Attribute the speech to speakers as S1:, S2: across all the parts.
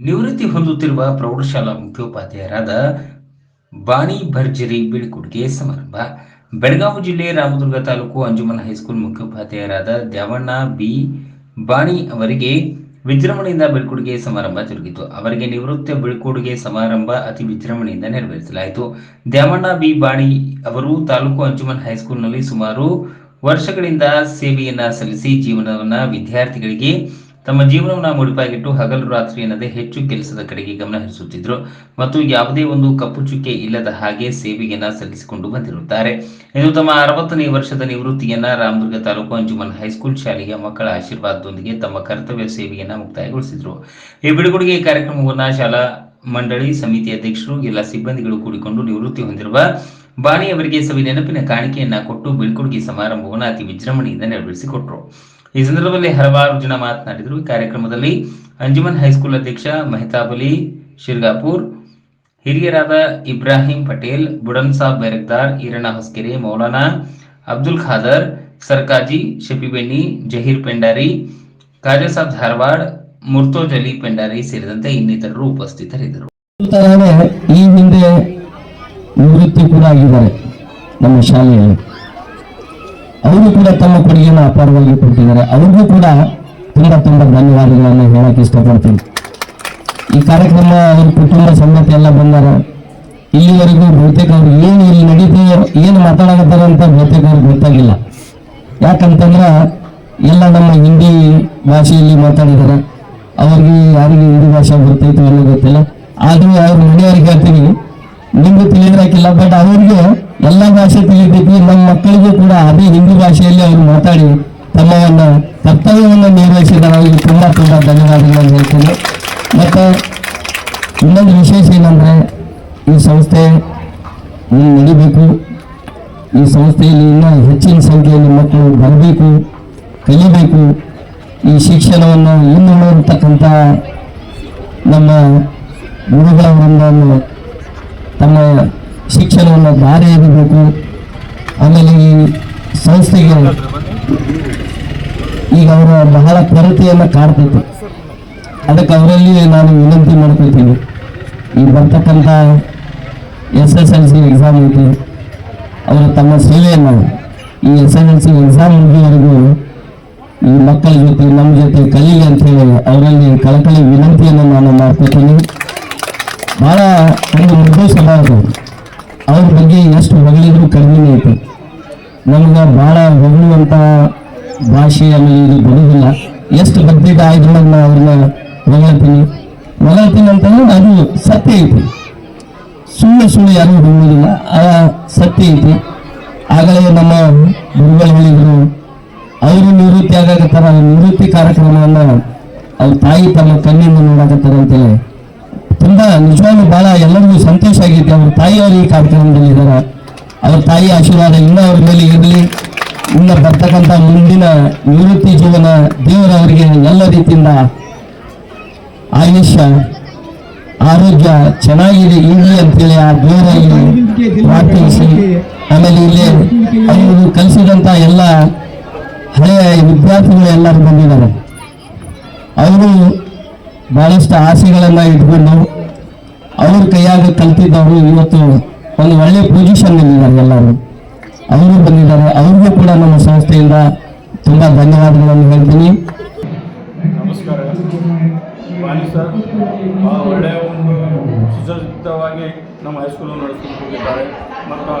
S1: ನಿವೃತ್ತಿ ಹೊಂದುತ್ತಿರುವ ಪ್ರೌಢಶಾಲಾ ಮುಖ್ಯೋಪಾಧ್ಯಾಯರಾದ ಬಾಣಿ ಭರ್ಜರಿ ಬೀಳ್ಕೊಡುಗೆ ಸಮಾರಂಭ. ಬೆಳಗಾವಿ ಜಿಲ್ಲೆ ರಾಮದುರ್ಗ ತಾಲೂಕು ಅಂಜುಮನ್ ಹೈಸ್ಕೂಲ್ ಮುಖ್ಯೋಪಾಧ್ಯಾಯರಾದ ದ್ಯಾವಣ್ಣ ಬಿ. ಬಾಣಿ ಅವರಿಗೆ ವಿಜೃಂಭಣೆಯಿಂದ ಬೀಳ್ಕೊಡುಗೆ ಸಮಾರಂಭ ಜರುಗಿತು. ಅವರಿಗೆ ನಿವೃತ್ತ ಬೀಳ್ಕೊಡುಗೆ ಸಮಾರಂಭ ಅತಿ ವಿಜೃಂಭಣೆಯಿಂದ ನೆರವೇರಿಸಲಾಯಿತು. ದ್ಯಾವಣ್ಣ ಬಿ. ಬಾಣಿ ಅವರು ತಾಲೂಕು ಅಂಜುಮನ್ ಹೈಸ್ಕೂಲ್ನಲ್ಲಿ ಸುಮಾರು ವರ್ಷಗಳಿಂದ ಸೇವೆಯನ್ನ ಸಲ್ಲಿಸಿ ಜೀವನವನ್ನ ವಿದ್ಯಾರ್ಥಿಗಳಿಗೆ ತಮ್ಮ ಜೀವನವನ್ನು ಮುಡಿಪಾಗಿಟ್ಟು ಹಗಲು ರಾತ್ರಿ ಎನ್ನದೇ ಹೆಚ್ಚು ಕೆಲಸದ ಕಡೆಗೆ ಗಮನ ಹರಿಸುತ್ತಿದ್ದರು ಮತ್ತು ಯಾವುದೇ ಒಂದು ಕಪ್ಪು ಚುಕ್ಕೆ ಇಲ್ಲದ ಹಾಗೆ ಸೇವೆಯನ್ನ ಸಲ್ಲಿಸಿಕೊಂಡು ಬಂದಿರುತ್ತಾರೆ. ಇದು ತಮ್ಮ ಅರವತ್ತನೇ ವರ್ಷದ ನಿವೃತ್ತಿಯನ್ನ ರಾಮದುರ್ಗ ತಾಲೂಕು ಅಂಜುಮನ್ ಹೈಸ್ಕೂಲ್ ಶಾಲೆಯ ಮಕ್ಕಳ ಆಶೀರ್ವಾದದೊಂದಿಗೆ ತಮ್ಮ ಕರ್ತವ್ಯ ಸೇವೆಯನ್ನ ಮುಕ್ತಾಯಗೊಳಿಸಿದರು. ಈ ಬಿಡುಗಡೆಗೆ ಕಾರ್ಯಕ್ರಮವನ್ನ ಶಾಲಾ ಮಂಡಳಿ ಸಮಿತಿ ಅಧ್ಯಕ್ಷರು, ಎಲ್ಲ ಸಿಬ್ಬಂದಿಗಳು ಕೂಡಿಕೊಂಡು ನಿವೃತ್ತಿ ಹೊಂದಿರುವ ಬಾಣಿ ಅವರಿಗೆ ಸವಿ ನೆನಪಿನ ಕಾಣಿಕೆಯನ್ನ ಕೊಟ್ಟು ಬೀಳ್ಕೊಡುಗೆ ಸಮಾರಂಭವನ್ನು ಅತಿ ವಿಜೃಂಭಣೆಯಿಂದ ನೆರವೇರಿಸಿಕೊಟ್ರು. ಈ ಸಂದರ್ಭದಲ್ಲಿ ಹಲವಾರು ಜನ ಮಾತನಾಡಿದರು. ಈ ಕಾರ್ಯಕ್ರಮದಲ್ಲಿ ಅಂಜುಮನ್ ಹೈಸ್ಕೂಲ್ ಅಧ್ಯಕ್ಷ ಮೆಹತಾಬಲಿ ಶಿರ್ಗಾಪುರ್, ಹಿರಿಯರಾದ ಇಬ್ರಾಹಿಂ ಪಟೇಲ್ ಬುಡನ್ ಸಾಬ್ ಬೈರಕ್ದಾರ್ ಈರಣ್ಣ ಹೊಸ್ಕೆರೆ, ಮೌಲಾನಾ ಅಬ್ದುಲ್ ಖಾದರ್, ಸರ್ಕಾಜಿ ಶಫಿಬೆಣ್ಣಿ ಜಹೀರ್ ಪೆಂಡಾರಿ ಖಾಜಾಸಾಬ್ ಧಾರವಾಡ್ ಮುರ್ತೋಜಲಿ ಪೆಂಡಾರಿ ಸೇರಿದಂತೆ ಇನ್ನಿತರರು ಉಪಸ್ಥಿತರಿದ್ದರು.
S2: ಈ ಹಿಂದೆ ನಿವೃತ್ತಿ ಕೂಡ ಆಗಿದ್ದಾರೆ ನಮ್ಮ ಶಾಲೆಯಲ್ಲಿ. ಅವರು ಕೂಡ ತಮ್ಮ ಕೊಡುಗೆಯನ್ನು ಅಪಾರವಾಗಿ ಕೊಟ್ಟಿದ್ದಾರೆ ಅವ್ರಿಗೂ ಕೂಡ ತುಂಬಾ ತುಂಬಾ ಧನ್ಯವಾದಗಳನ್ನು ಹೇಳಕ್ಕೆ ಇಷ್ಟಪಡ್ತೀನಿ. ಈ ಕಾರ್ಯಕ್ರಮ ಅವ್ರ ಕುಟುಂಬ ಸಂಗತಿ ಎಲ್ಲ ಬಂದಾರ. ಇಲ್ಲಿವರೆಗೂ ಬಹುತೇಕ ಅವ್ರು ಏನು ಇಲ್ಲಿ ನಡೀತೀವೋ ಏನು ಮಾತಾಡಕತ್ತಾರ ಅಂತ ಬಹುತೇಕ ಅವ್ರಿಗೆ ಗೊತ್ತಾಗಿಲ್ಲ. ಯಾಕಂತಂದ್ರೆ ಎಲ್ಲ ನಮ್ಮ ಹಿಂದಿ ಭಾಷೆಯಲ್ಲಿ ಮಾತಾಡಿದ್ದಾರೆ. ಅವ್ರಿಗೆ ಯಾರಿಗೆ ಹಿಂದಿ ಭಾಷೆ ಬರ್ತೈತೋ ಅನ್ನೋ ಗೊತ್ತಿಲ್ಲ. ಆದರೂ ಅವ್ರ ಮನೆಯವ್ರಿಗೆ ಹೇಳ್ತೀನಿ. ನಿಮ್ಗೆ ತಿಳಿದ್ರಾಕಿಲ್ಲ ಬಟ್ ಅವ್ರಿಗೆ ಎಲ್ಲ ಭಾಷೆ ತಿಳಿತೈತಿ ನಮ್ಮ ಮಕ್ಕಳಿಗೂ ಕೂಡ ಅದೇ ಹಿಂದಿ ಭಾಷೆಯಲ್ಲಿ ಅವರು ಮಾತಾಡಿ ತಮ್ಮವನ್ನ, ಕರ್ತವ್ಯವನ್ನು ನಿರ್ವಹಿಸಿದ ಅವರಿಗೆ ತುಂಬ ತುಂಬ ಧನ್ಯವಾದಗಳನ್ನು ಹೇಳ್ತೀನಿ. ಮತ್ತು ಇನ್ನೊಂದು ವಿಶೇಷ ಏನಂದರೆ, ಈ ಸಂಸ್ಥೆ ನಡಿಬೇಕು. ಈ ಸಂಸ್ಥೆಯಲ್ಲಿ ಇನ್ನೂ ಹೆಚ್ಚಿನ ಸಂಖ್ಯೆಯಲ್ಲಿ ಮಕ್ಕಳು ಬರಬೇಕು, ಕಲಿಬೇಕು. ಈ ಶಿಕ್ಷಣವನ್ನು ಇನ್ನುಳಿರ್ತಕ್ಕಂಥ ನಮ್ಮ ಗುರುಗಳವರನ್ನು ತಮ್ಮ ಶಿಕ್ಷಣವನ್ನು ದಾರಿ ಎರಿಬೇಕು ಆಮೇಲೆ ಈ ಸಂಸ್ಥೆಗೆ ಈಗ ಅವರ ಬಹಳ ಕೊರತೆಯನ್ನು ಕಾಡ್ತೈತೆ ಅದಕ್ಕೆ ಅವರಲ್ಲಿ ನಾನು ವಿನಂತಿ ಮಾಡ್ಕೊಳ್ತೀನಿ. ಈ ಬರ್ತಕ್ಕಂಥ S S L C exam ಐತೆ ಅವರು ತಮ್ಮ ಸೇವೆಯನ್ನು ಈ S S L C exam ಮುಗಿಯವರೆಗೂ ಈ ಮಕ್ಕಳ ಜೊತೆ, ನಮ್ಮ ಜೊತೆ ಕಲೀಲಿ ಅಂತ ಹೇಳಿ ಅವರಲ್ಲಿ ಕಳಕಳಿ ವಿನಂತಿಯನ್ನು ನಾನು ಮಾಡ್ಕೊತೀನಿ ಭಾಳ ಒಂದು ಸ್ವಭಾವ ಅವ್ರ ಬಗ್ಗೆ ಎಷ್ಟು ಹೊಗಳಿದ್ರು ಕಡಿಮೆ ಐತೆ ನಮ್ಗೆ ಬಹಳ ಹೊಗಳುವಂತ ಭಾಷೆ ಆಮೇಲೆ ಇದು ಬರುವುದಿಲ್ಲ. ಎಷ್ಟು ಬದ್ಧತೆ ಆಯ್ತು ನಾನು ಅವ್ರನ್ನ ಹೊಗಳ್ತೀನಿ. ಹೊಗಳ್ತೀನಿ ಅಂತಂದ್ರೆ ಅದು ಸತ್ಯ ಐತಿ. ಸುಳ್ಳು ಸುಳ್ಳು ಯಾರು ಹೊಗುವುದಿಲ್ಲ ಆ ಸತ್ಯ ಐತಿ. ಆಗಲೇ ನಮ್ಮ ಗುರುಗಳು ಹೇಳಿದ್ರು, ಅವರು ನಿವೃತ್ತಿ ಆಗಾಕತ್ತಾರ, ನಿವೃತ್ತಿ ಕಾರ್ಯಕ್ರಮವನ್ನು ಅವ್ರ ತಾಯಿ ತಮ್ಮ ಕಣ್ಣಿಂದ ನೋಡಾಕತ್ತಾರ ಅಂತೇಳಿ ತುಂಬಾ ನಿಜವಾಗ್ಲೂ ಬಹಳ ಎಲ್ಲರಿಗೂ ಸಂತೋಷ ಆಗಿತ್ತು ಅವ್ರ ತಾಯಿಯವರು ಈ ಕಾರ್ಯಕ್ರಮದಲ್ಲಿ ಇದ್ದಾರೆ. ಅವ್ರ ತಾಯಿ ಆಶೀರ್ವಾದ ಇನ್ನೂ ಅವ್ರ ಮೇಲೆ ಇರಲಿ. ಇನ್ನು ಬರ್ತಕ್ಕಂಥ ಮುಂದಿನ ನಿವೃತ್ತಿ ಜೀವನ ದೇವರವರಿಗೆ ಎಲ್ಲ ರೀತಿಯಿಂದ ಆಯುಷ್ಯ, ಆರೋಗ್ಯ ಚೆನ್ನಾಗಿದೆ. ಇರಲಿ ಅಂತೇಳಿ ಆ ದೇವರ ಇಲ್ಲಿ ಪ್ರಾರ್ಥಿಸಿ. ಆಮೇಲೆ ಇಲ್ಲಿ ಅವರು ಕಲಿಸಿದಂಥ ಎಲ್ಲ ಹಳೆಯ ವಿದ್ಯಾರ್ಥಿಗಳು ಎಲ್ಲರೂ ಬಂದಿದ್ದಾರೆ. ಅವರು ಬಹಳಷ್ಟು ಆಸೆಗಳನ್ನು ಇಟ್ಕೊಂಡು ಅವ್ರ ಕೈಯಾಗ ಕಲ್ತಿದ್ದವರು ಇವತ್ತು ಒಂದು ಒಳ್ಳೆ ಪೊಸಿಷನ್ ಇದ್ದಾರೆ ಎಲ್ಲರೂ. ಅವರು ಬಂದಿದ್ದಾರೆ, ಅವ್ರಿಗೂ ಕೂಡ ನಮ್ಮ ಸಂಸ್ಥೆಯಿಂದ ತುಂಬಾ ಧನ್ಯವಾದಗಳನ್ನು ಹೇಳ್ತೀನಿ.
S3: ನಮಸ್ಕಾರ. ಸರ್ ಒಳ್ಳೆಯ ಒಂದು ಸುಸಜ್ಜಿತವಾಗಿ ನಮ್ಮ ಹೈಸ್ಕೂಲನ್ನು ನಡೆಸ್ಕೊಂಡು ಹೋಗಿದ್ದಾರೆ. ಮತ್ತು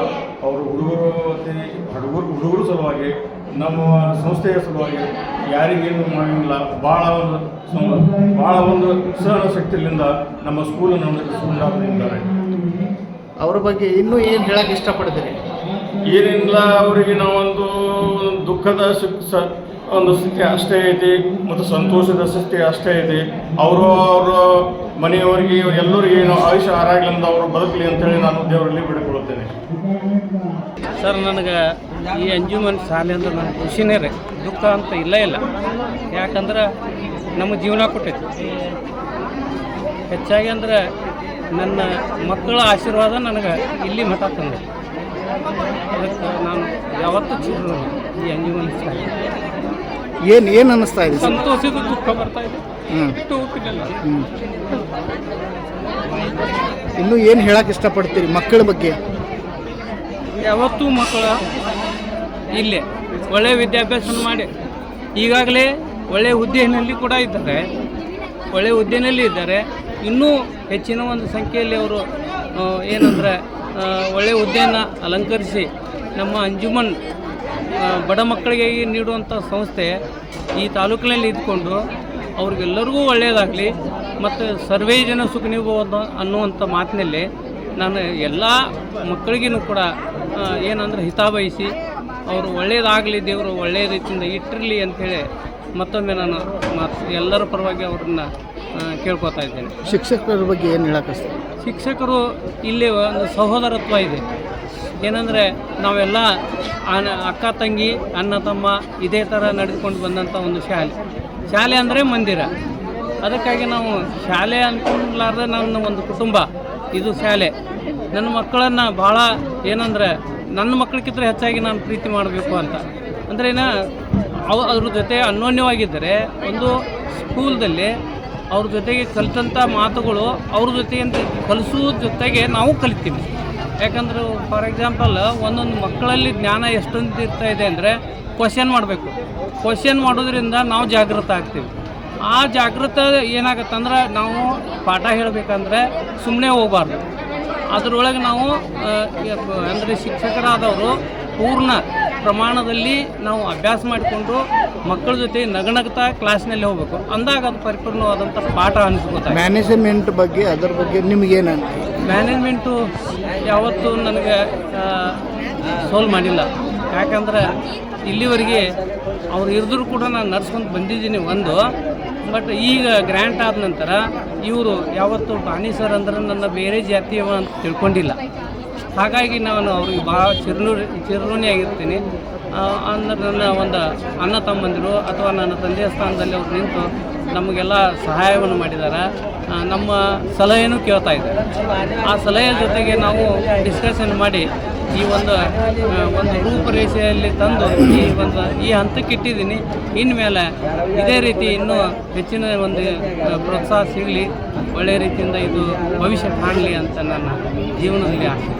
S3: ಅವರು ಹುಡುಗರು ಹುಡುಗರು ಹುಡುಗರು ಸಲುವಾಗಿ ನಮ್ಮ ಸಂಸ್ಥೆಯ ಸಲುವಾಗಿ ಯಾರಿಗೇನು ಮಾಡಿಲ್ಲ ಭಾಳ ಒಂದು ಭಾಳ ಒಂದು ಸಹನ ಶಕ್ತಿಯಿಂದ ನಮ್ಮ ಸ್ಕೂಲನ್ನು ನಡೆಸಿಕೊಂಡು ಬಂದಿದ್ದಾರೆ
S4: ಅವ್ರ ಬಗ್ಗೆ ಇನ್ನೂ ಏನು ಹೇಳಕ್ಕೆ ಇಷ್ಟಪಡ್ತೀರಿ?
S3: ಏನಿಲ್ಲ ಅವರಿಗೆ ನಾವೊಂದು ದುಃಖದ ಸ- ಒಂದು ಸ್ಥಿತಿ ಅಷ್ಟೇ ಐತಿ ಮತ್ತು ಸಂತೋಷದ ಸ್ಥಿತಿ ಅಷ್ಟೇ ಇದೆ. ಅವರು ಅವರ ಮನೆಯವರಿಗೆ ಎಲ್ಲರಿಗೆ ಏನು ಆಯುಷ್ಯ ಆರಾಗ್ಲಿಂದ ಅವರು ಬದುಕಲಿ ಅಂತೇಳಿ ನಾನು ದೇವರಲ್ಲಿ ಬಿಡಿಕೊಳ್ಳುತ್ತೇನೆ.
S5: ಸರ್ ನನಗೆ ಈ ಅಂಜುಮನ್ ಶಾಲೆ ಅಂದ್ರೆ ನನಗೆ ಖುಷಿನೇ ರೀ. ದುಃಖ ಅಂತ ಇಲ್ಲ ಇಲ್ಲ. ಯಾಕಂದ್ರೆ ನಮ್ಮ ಜೀವನ ಕೊಟ್ಟೈತಿ ಹೆಚ್ಚಾಗಿ ಅಂದ್ರೆ ನನ್ನ ಮಕ್ಕಳ ಆಶೀರ್ವಾದ ನನಗೆ ಇಲ್ಲಿ ಮಠ ತಂದೆ ಅದಕ್ಕೆ ನಾನು ಯಾವತ್ತೂ ಚಿರು ಈ ಅಂಜುಮನ್ ಶಾಲೆ.
S4: ಏನು ಏನು ಅನ್ನಿಸ್ತಾ ಇದೆ
S5: ಸಂತೋಷದ ದುಃಖ ಬರ್ತಾ ಇದೆ. ಬಿಟ್ಟು ಹೋಗ್ತಿರ್ಲಿಲ್ಲ
S4: ಹ್ಞೂ ಇನ್ನೂ ಏನು ಹೇಳಕ್ಕೆ ಇಷ್ಟಪಡ್ತೀರಿ ಮಕ್ಕಳ ಬಗ್ಗೆ?
S5: ಯಾವತ್ತೂ ಮಕ್ಕಳು ಇಲ್ಲೇ. ಒಳ್ಳೆ ವಿದ್ಯಾಭ್ಯಾಸ ಮಾಡಿ. ಈಗಾಗಲೇ ಒಳ್ಳೆ ಹುದ್ದೆಯಲ್ಲಿ ಕೂಡ ಇದ್ದಾರೆ. ಒಳ್ಳೆ ಹುದ್ದೆಯಲ್ಲಿ ಇದ್ದಾರೆ. ಇನ್ನೂ ಹೆಚ್ಚಿನ ಒಂದು ಸಂಖ್ಯೆಯಲ್ಲಿ ಅವರು ಏನಂದರೆ ಒಳ್ಳೆ ಹುದ್ದೆಯನ್ನು ಅಲಂಕರಿಸಿ ನಮ್ಮ ಅಂಜುಮನ್ ಬಡ ಮಕ್ಕಳಿಗೆ ನೀಡುವಂಥ ಸಂಸ್ಥೆ ಈ ತಾಲೂಕಿನಲ್ಲಿ ಇದ್ಕೊಂಡು ಅವ್ರಿಗೆಲ್ಲರಿಗೂ ಒಳ್ಳೆಯದಾಗಲಿ ಮತ್ತು ಸರ್ವೇ ಜನ ಸುಖ ನೀವು ಅನ್ನುವಂಥ ಮಾತಿನಲ್ಲಿ ನಾನು ಎಲ್ಲ ಮಕ್ಕಳಿಗೂ ಕೂಡ ಏನಂದ್ರೆ ಹಿತ ಬಯಸಿ ಅವರು ಒಳ್ಳೆಯದಾಗಲಿ ದೇವರು ಒಳ್ಳೆಯ ರೀತಿಯಿಂದ ಇಟ್ಟಿರಲಿ ಅಂಥೇಳಿ ಮತ್ತೊಮ್ಮೆ ನಾನು ಎಲ್ಲರ ಪರವಾಗಿ ಅವ್ರನ್ನ ಕೇಳ್ಕೊತಾ ಇದ್ದೇನೆ.
S4: ಶಿಕ್ಷಕರ ಬಗ್ಗೆ ಏನು ಹೇಳಕ್ಕೆ
S5: ಶಿಕ್ಷಕರು ಇಲ್ಲಿ ಒಂದು ಸಹೋದರತ್ವ ಇದೆ. ಏನಂದರೆ ನಾವೆಲ್ಲ ಅಕ್ಕ ತಂಗಿ ಅಣ್ಣ ತಮ್ಮ ಇದೇ ಥರ ನಡೆದುಕೊಂಡು ಬಂದಂಥ ಒಂದು ಶಾಲೆ. ಶಾಲೆ ಅಂದರೆ ಮಂದಿರ. ಅದಕ್ಕಾಗಿ ನಾವು ಶಾಲೆ ಅನ್ಕೊಂಡ್ಲಾರ್ದೆ ನನ್ನ ಒಂದು ಕುಟುಂಬ, ಇದು ಶಾಲೆ. ನನ್ನ ಮಕ್ಕಳನ್ನು ಭಾಳ ಏನಂದರೆ, ನನ್ನ ಮಕ್ಕಳಿಗಿಂತ ಹೆಚ್ಚಾಗಿ ನಾನು ಪ್ರೀತಿ ಮಾಡಬೇಕು ಅಂತ. ಅಂದರೆ ಏನ ಅವ ಅದ್ರ ಜೊತೆ ಅನ್ಯೋನ್ಯವಾಗಿದ್ದರೆ, ಒಂದು ಸ್ಕೂಲ್ದಲ್ಲಿ ಅವ್ರ ಜೊತೆಗೆ ಕಲಿತಂಥ ಮಾತುಗಳು ಅವ್ರ ಜೊತೆಗೆ ಕಲಿಸೋ ಜೊತೆಗೆ ನಾವು ಕಲಿತೀವಿ. ಯಾಕಂದ್ರೆ, ಫಾರ್ ಎಕ್ಸಾಂಪಲ್, ಒಂದೊಂದು ಮಕ್ಕಳಲ್ಲಿ ಜ್ಞಾನ ಎಷ್ಟೊಂದು ಇರ್ತಾ ಇದೆ ಅಂದರೆ ಕ್ವಶನ್ ಮಾಡಬೇಕು. ಕ್ವಶನ್ ಮಾಡೋದ್ರಿಂದ ನಾವು ಜಾಗೃತ ಆಗ್ತೀವಿ. ಆ ಜಾಗೃತ ಏನಾಗತ್ತಂದ್ರೆ ನಾವು ಪಾಠ ಹೇಳಬೇಕಂದ್ರೆ ಸುಮ್ಮನೆ ಹೋಗಬಾರ್ದು. ಅದರೊಳಗೆ ನಾವು ಅಂದರೆ ಶಿಕ್ಷಕರಾದವರು ಪೂರ್ಣ ಪ್ರಮಾಣದಲ್ಲಿ ನಾವು ಅಭ್ಯಾಸ ಮಾಡಿಕೊಂಡು ಮಕ್ಕಳ ಜೊತೆ ನಗನಗ್ತಾ ಕ್ಲಾಸ್ನಲ್ಲಿ ಹೋಗಬೇಕು. ಅಂದಾಗ ಅದು ಪರಿಪೂರ್ಣವಾದಂಥ ಪಾಠ ಅನಿಸ್ಕೊತಾರೆ
S4: ಮ್ಯಾನೇಜ್ಮೆಂಟ್ ಬಗ್ಗೆ ಅದರ ಬಗ್ಗೆ ನಿಮಗೇನು
S5: ಮ್ಯಾನೇಜ್ಮೆಂಟು ಯಾವತ್ತೂ ನನಗೆ ಸೋಲ್ ಮಾಡಿಲ್ಲ. ಯಾಕಂದ್ರೆ ಇಲ್ಲಿವರೆಗೆ ಅವ್ರು ಇರಿದ್ರು ಕೂಡ ನಾನು ನಡ್ಸ್ಕೊಂಡು ಬಂದಿದ್ದೀನಿ ಒಂದು. ಬಟ್ ಈಗ ಗ್ರ್ಯಾಂಟ್ ಆದ ನಂತರ ಇವರು ಯಾವತ್ತು ಬಾನಿ ಸರ್ ಅಂದ್ರೆ ನನ್ನ ಬೇರೆ ಜಾತಿಯವ ಅಂತ ತಿಳ್ಕೊಂಡಿಲ್ಲ. ಹಾಗಾಗಿ ನಾನು ಅವ್ರಿಗೆ ಭಾಳ ಚಿರುನೂರಿ ಚಿರುಣಿಯಾಗಿರ್ತೀನಿ ಅಂದ್ರೆ ನನ್ನ ಒಂದು ಅಣ್ಣ ತಮ್ಮಂದಿರು ಅಥವಾ ನನ್ನ ತಂದೆಯ ಸ್ಥಾನದಲ್ಲಿ ಅವ್ರು ನಿಂತು ನಮಗೆಲ್ಲ ಸಹಾಯವನ್ನು ಮಾಡಿದ್ದಾರೆ ನಮ್ಮ ಸಲಹೆಯನ್ನು ಕೇಳ್ತಾ ಇದ್ದಾರೆ. ಆ ಸಲಹೆ ಜೊತೆಗೆ ನಾವು ಡಿಸ್ಕಷನ್ ಮಾಡಿ ಈ ಒಂದು ಒಂದು ರೂಪರೇಷೆಯಲ್ಲಿ ತಂದು ಈ ಒಂದು, ಈ ಹಂತಕ್ಕೆ ಇಟ್ಟಿದ್ದೀನಿ. ಇನ್ಮೇಲೆ ಇದೇ ರೀತಿ ಇನ್ನೂ ಹೆಚ್ಚಿನ ಒಂದು ಪ್ರೋತ್ಸಾಹ ಸಿಗಲಿ. ಒಳ್ಳೆಯ ರೀತಿಯಿಂದ ಇದು ಭವಿಷ್ಯ ಕಾಣಲಿ ಅಂತ ನನ್ನ ಜೀವನದಲ್ಲಿ ಆಸೆ.